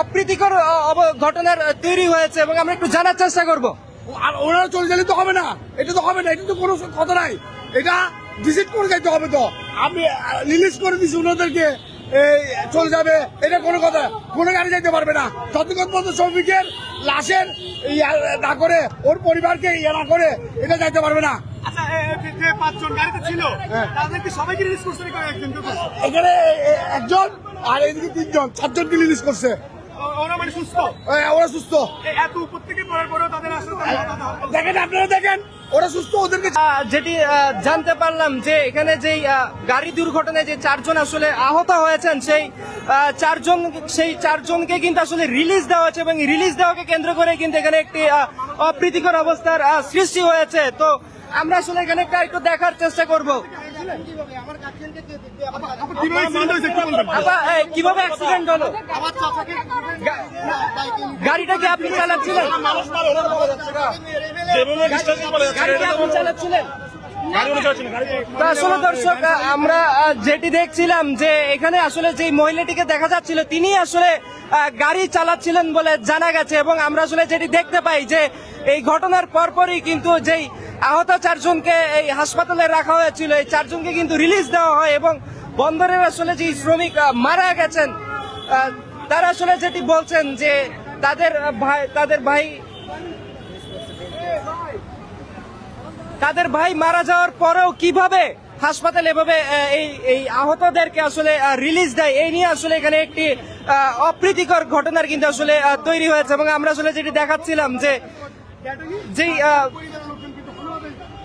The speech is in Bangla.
অপ্রীতিকর ঘটনার তৈরি হয়েছে এবং আমরা একটু জানার চেষ্টা করব। আর ওনারা চলে গেলে তো হবে না। এটা তো হবে না এটা তো কোনো কথা নাই। এটা ভিজিট করে যাইতে হবে তো। আমি রিলিজ করে দিছি ওনাদেরকে এই চলে যাবে এটা কোনো কথা। কোনো গাড়ি যাইতে পারবে না। যতক্ষণ পর্যন্ত শ্রমিকের লাশের ইয়া না করে ওর পরিবারকে ইয়া না করে এটা যাইতে পারবে না। আচ্ছা এ- এ- যে- যে পাঁচজন গাড়িতে ছিল তাদেরকে সবাইকে রিলিজ করছে নাকি একজন এখানে একজন আর এদিকে তিনজন চারজনকে রিলিজ করছে। ওরা মানে সুস্থ। ওরা সুস্থ। এত উপর থেকে পড়ার পরেও তাদের আসলে তাদের কথা হলো। দেখেন আপনারা দেখেন ওরা সুস্থ ওদেরকে যেটি জানতে পারলাম যে এখানে যেই গাড়ি দুর্ঘটনায় যে চারজন আসলে আহত হয়েছেন সেই চারজন সেই চারজনকে কিন্তু আসলে রিলিজ দেওয়া হয়েছে এবং রিলিজ দেওয়াকে কেন্দ্র করে কিন্তু এখানে একটি অপ্রীতিকর অবস্থার সৃষ্টি হয়েছে। তো আমরা আসলে এখানে একটা একটু দেখার চেষ্টা করব। গাড়িটা কি আপনি চালাচ্ছিলেন আপনি চালাচ্ছিলেন আসলে দর্শক আমরা যেটি দেখছিলাম যে এখানে আসলে যে মহিলাটিকে দেখা যাচ্ছিল তিনি আসলে গাড়ি চালাচ্ছিলেন বলে জানা গেছে এবং আমরা আসলে যেটি দেখতে পাই যে এই ঘটনার পরপরই কিন্তু যেই আহত চারজনকে এই হাসপাতালে রাখা হয়েছিল। এই চারজনকে কিন্তু রিলিজ দেওয়া হয় এবং বন্দরের আসলে যে শ্রমিক মারা গেছেন তারা আসলে যেটি বলছেন যে তাদের ভাই তাদের ভাই তাদের ভাই মারা যাওয়ার পরেও কীভাবে হাসপাতাল এভাবে এই এই আহতদেরকে আসলে রিলিজ দেয়, এই নিয়ে আসলে এখানে একটি অপ্রীতিকর ঘটনার কিন্তু আসলে তৈরি হয়েছে এবং আমরা আসলে যেটি দেখাচ্ছিলাম যে, যেই